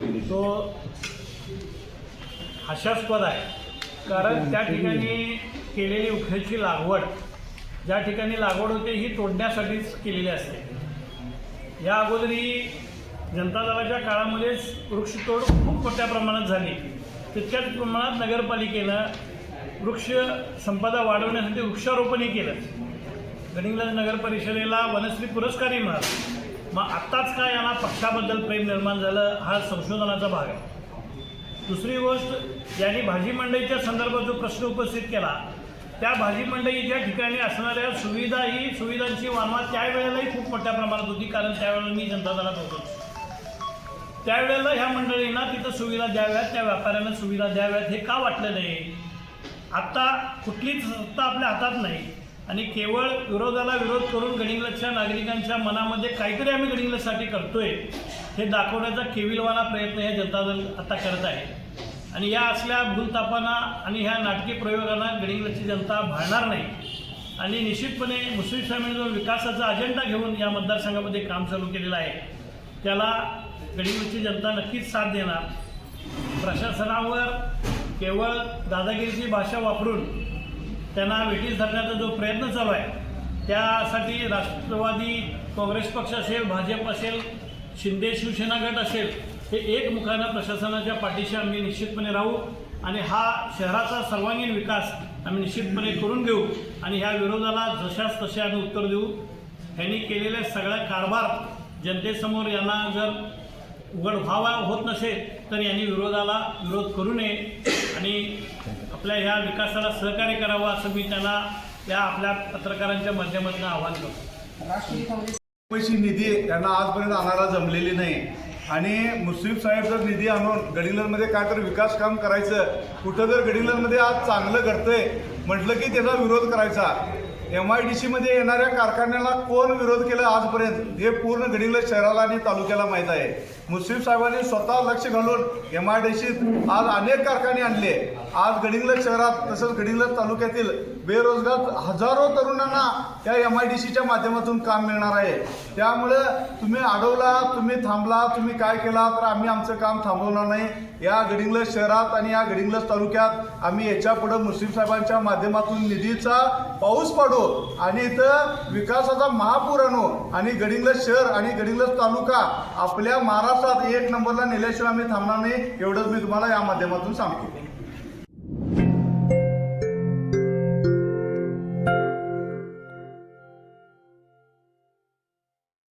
तो हास्यास्पद आहे. कारण त्या ठिकाणी केलेली उखळीची लागवड ज्या ठिकाणी लागवड होते ही तोडण्यासाठीच केलेली असते. या अगोदरही जनता दलाच्या काळामध्येच वृक्षतोड खूप मोठ्या प्रमाणात झाली. तितक्याच प्रमाणात नगरपालिकेनं वृक्ष संपदा वाढवण्यासाठी वृक्षारोपणही केलं. गणिंगलाज नगर परिषदेला वनश्री पुरस्कारही मिळाला. मग आत्ताच काय यांना पक्षाबद्दल प्रेम निर्माण झालं हा संशोधनाचा भाग आहे. दुसरी गोष्ट यांनी भाजी मंडईच्या संदर्भात जो प्रश्न उपस्थित केला त्या भाजी मंडईच्या ठिकाणी असणाऱ्या सुविधा ही सुविधांची वानवा त्यावेळेलाही खूप मोठ्या प्रमाणात होती कारण त्यावेळेला मी जनता दलात होतो. त्यावेळेला ह्या मंडळींना तिथं सुविधा द्याव्यात त्या व्यापाऱ्यांना सुविधा द्याव्यात हे का वाटलं नाही? आत्ता कुठलीच सत्ता आपल्या हातात नाही. आणि केवळ विरोधाला विरोध करून गडिंग्लजच्या नागरिकांच्या मनामध्ये काहीतरी आम्ही गडिंग्लजसाठी करतोय हे दाखवण्याचा केविलवाना प्रयत्न हे जनता दल आता करत आहे. आणि या असल्या भूलतापांना आणि ह्या नाटकी प्रयोगांना गडिंग्लजची जनता भाळणार नाही. आणि निश्चितपणे मुस्लिम साहेबांनी विकासाचा अजेंडा घेऊन या मतदारसंघामध्ये काम चालू केलेलं आहे. त्याला गडिंग्लजची जनता नक्कीच साथ देणार. प्रशासनावर केवळ दादागिरीची भाषा वापरून त्यांना वेठीस धरण्याचा जो प्रयत्न चालू आहे त्यासाठी राष्ट्रवादी काँग्रेस पक्ष असेल भाजप असेल शिंदे शिवसेना गट असेल हे एकमुखानं प्रशासनाच्या पाठीशी आम्ही निश्चितपणे राहू आणि हा शहराचा सर्वांगीण विकास आम्ही निश्चितपणे करून घेऊ आणि ह्या विरोधाला जशाच तसे आम्ही उत्तर देऊ. ह्यांनी केलेले सगळा कारभार जनतेसमोर यांना जर उघड व्हावा होत नसेल तर यांनी विरोधाला विरोध करू नये आणि आपल्या ह्या विकासाला सहकार्य करावं असं मी त्यांना या आपल्या पत्रकारांच्या माध्यमातून आवाहन करतो. पैसे निधी त्यांना आजपर्यंत आणायला जमलेली नाही. आणि मुस्लिम साहेब जर निधी आणून गडिंग्लजमध्ये काय तर विकास काम करायचं कुठं जर गडिंग्लजमध्ये आज चांगलं घडतंय म्हटलं की त्याचा विरोध करायचा. एम आय डी सीमध्ये येणाऱ्या कारखान्याला कोण विरोध केला आजपर्यंत हे पूर्ण गडिंग्लज शहराला आणि तालुक्याला माहीत आहे. मुस्लिम साहेबांनी स्वतः लक्ष घालून एम आय डी सीत आज अनेक कारखाने आणले. आज गडिंग्लज शहरात तसंच गडिंग्लज तालुक्यातील बेरोजगार हजारो तरुणांना त्या एम आय डी सीच्या माध्यमातून काम मिळणार आहे. त्यामुळं तुम्ही अडवला तुम्ही थांबला तुम्ही काय केला तर आम्ही आमचं काम थांबवणार नाही. या गडिंग्लज शहरात आणि या गडिंग्लज तालुक्यात आम्ही याच्यापुढं मुस्लिम साहेबांच्या माध्यमातून निधीचा पाऊस पाडू आणि इथं विकासाचा महापूर आणू आणि गडिंग्लज शहर आणि गडिंग्लज तालुका आपल्या महाराष्ट्रात एक नंबरला नेल्याशिवाय आम्ही थांबणार नाही. एवढंच मी तुम्हाला या माध्यमातून सांगतो.